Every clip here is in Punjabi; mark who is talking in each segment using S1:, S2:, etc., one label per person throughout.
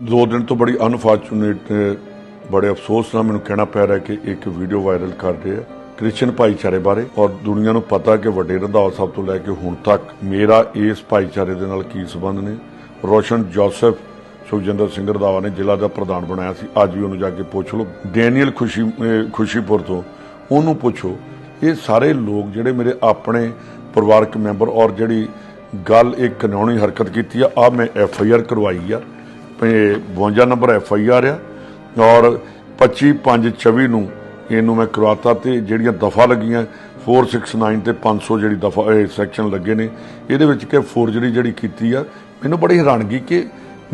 S1: ਦੋ ਦਿਨ ਤੋਂ ਬੜੀ ਅਨਫੋਰਚੂਨੇਟ ਬੜੇ ਅਫਸੋਸ ਨਾਲ ਮੈਨੂੰ ਕਹਿਣਾ ਪੈ ਰਿਹਾ ਕਿ ਇੱਕ ਵੀਡੀਓ ਵਾਇਰਲ ਕਰ ਰਹੇ ਆ ਕ੍ਰਿਸਚੀਅਨ ਭਾਈਚਾਰੇ ਬਾਰੇ ਔਰ ਦੁਨੀਆ ਨੂੰ ਪਤਾ ਕਿ ਵੱਡੇ ਰੰਧਾਵਾ ਸਾਹਿਬ ਤੋਂ ਲੈ ਕੇ ਹੁਣ ਤੱਕ ਮੇਰਾ ਇਸ ਭਾਈਚਾਰੇ ਦੇ ਨਾਲ ਕੀ ਸਬੰਧ ਨੇ? ਰੋਸ਼ਨ ਜੋਸਫ ਸੁਖਜਿੰਦਰ ਸਿੰਘ ਰੰਧਾਵਾ ਨੇ ਜ਼ਿਲ੍ਹਾ ਦਾ ਪ੍ਰਧਾਨ ਬਣਾਇਆ ਸੀ। ਅੱਜ ਵੀ ਉਹਨੂੰ ਜਾ ਕੇ ਪੁੱਛ ਲਓ। ਡੈਨੀਅਲ ਖੁਸ਼ੀ ਖੁਸ਼ੀਪੁਰ ਤੋਂ ਉਹਨੂੰ ਪੁੱਛੋ। ਇਹ ਸਾਰੇ ਲੋਕ ਜਿਹੜੇ ਮੇਰੇ ਆਪਣੇ ਪਰਿਵਾਰਕ ਮੈਂਬਰ ਔਰ ਜਿਹੜੀ ਗੱਲ ਇੱਕ ਕਾਨੂੰਨੀ ਹਰਕਤ ਕੀਤੀ ਆ ਆ ਮੈਂ ਐਫ ਆਈ ਆਰ ਕਰਵਾਈ ਆ। 52 ਨੰਬਰ ਐਫ ਆਈ ਆਰ ਆ ਔਰ 25 5 24 ਨੂੰ ਇਹਨੂੰ ਮੈਂ ਕਰਵਾਤਾ ਤੇ ਜਿਹੜੀਆਂ ਦਫਾ ਲੱਗੀਆਂ 469 ਤੇ 500 ਜਿਹੜੀ ਦਫਾ ਸੈਕਸ਼ਨ ਲੱਗੇ ਨੇ, ਇਹਦੇ ਵਿੱਚ ਕਿ ਫੋਰਜਰੀ ਜਿਹੜੀ ਕੀਤੀ ਆ, ਮੈਨੂੰ ਬੜੀ ਹੈਰਾਨਗੀ ਕਿ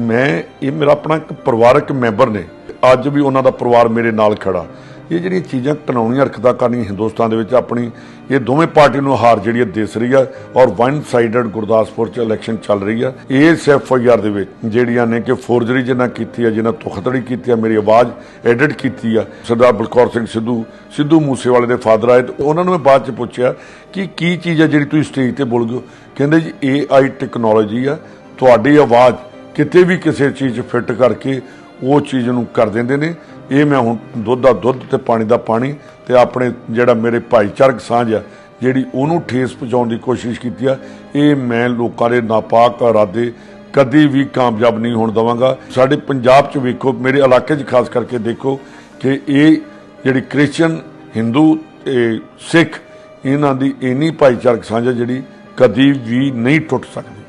S1: ਮੈਂ, ਇਹ ਮੇਰਾ ਆਪਣਾ ਇੱਕ ਪਰਿਵਾਰਕ ਮੈਂਬਰ ਨੇ, ਅੱਜ ਵੀ ਉਹਨਾਂ ਦਾ ਪਰਿਵਾਰ ਮੇਰੇ ਨਾਲ ਖੜਾ। ਇਹ ਜਿਹੜੀਆਂ ਚੀਜ਼ਾਂ ਕਾਨੂੰਨੀ ਹਰਕਤਾਂ ਕਰਨੀ ਹਿੰਦੁਸਤਾਨ ਦੇ ਵਿੱਚ ਆਪਣੀ, ਇਹ ਦੋਵੇਂ ਪਾਰਟੀ ਨੂੰ ਹਾਰ ਜਿਹੜੀ ਹੈ ਦਿਸ ਰਹੀ ਆ ਔਰ ਵਨ ਸਾਈਡਡ ਗੁਰਦਾਸਪੁਰ ਚ ਇਲੈਕਸ਼ਨ ਚੱਲ ਰਹੀ ਆ ਇਸ ਐਫ ਆਈ ਆਰ ਦੇ ਵਿੱਚ ਜਿਹੜੀਆਂ ਨੇ ਕਿ ਫੋਰਜਰੀ ਜਿਹਨਾਂ ਕੀਤੀ ਆ ਜਿਹਨਾਂ ਧੋਖਾਧੜੀ ਕੀਤੀ ਆ ਮੇਰੀ ਆਵਾਜ਼ ਐਡਿਟ ਕੀਤੀ ਆ ਸਰਦਾਰ ਬਲਕੌਰ ਸਿੰਘ ਸਿੱਧੂ ਸਿੱਧੂ ਮੂਸੇਵਾਲੇ ਦੇ ਫਾਦਰ ਆਏ ਤੇ ਉਹਨਾਂ ਨੂੰ ਮੈਂ ਬਾਅਦ ਚ ਪੁੱਛਿਆ ਕਿ ਕੀ ਚੀਜ਼ ਹੈ ਜਿਹੜੀ ਤੁਸੀਂ ਸਟੇਜ ਤੇ ਬੋਲ ਗਏ ਕਹਿੰਦੇ ਜੀ ਏ ਆਈ ਟੈਕਨੋਲੋਜੀ ਆ ਤੁਹਾਡੀ ਆਵਾਜ਼ ਕਿਤੇ ਵੀ ਕਿਸੇ ਚੀਜ਼ 'ਚ ਫਿੱਟ ਕਰਕੇ ਉਹ ਚੀਜ਼ ਨੂੰ ਕਰ ਦਿੰਦੇ ਨੇ। ਇਹ ਮੈਂ ਹੁਣ ਦੁੱਧ ਦਾ ਦੁੱਧ ਤੇ ਪਾਣੀ ਦਾ ਪਾਣੀ ਤੇ ਆਪਣੇ ਜਿਹੜਾ ਮੇਰੇ ਭਾਈਚਾਰਕ ਸਾਂਝ ਆ, ਜਿਹੜੀ ਉਹਨੂੰ ਠੇਸ ਪਹੁੰਚਾਉਣ ਦੀ ਕੋਸ਼ਿਸ਼ ਕੀਤੀ ਆ, ਇਹ ਮੈਂ ਲੋਕਾਂ ਦੇ ਨਾਪਾਕ ਇਰਾਦੇ ਕਦੀ ਵੀ ਕਾਮਯਾਬ ਨਹੀਂ ਹੋਣ ਦਵਾਂਗਾ। ਸਾਡੇ ਪੰਜਾਬ 'ਚ ਵੇਖੋ, ਮੇਰੇ ਇਲਾਕੇ 'ਚ ਖਾਸ ਕਰਕੇ ਦੇਖੋ ਕਿ ਇਹ ਜਿਹੜੀ ਕ੍ਰਿਸਚੀਅਨ ਹਿੰਦੂ ਤੇ ਸਿੱਖ, ਇਹਨਾਂ ਦੀ ਇੰਨੀ ਭਾਈਚਾਰਕ ਸਾਂਝ ਆ ਜਿਹੜੀ ਕਦੀ ਵੀ ਨਹੀਂ ਟੁੱਟ ਸਕਦੀ।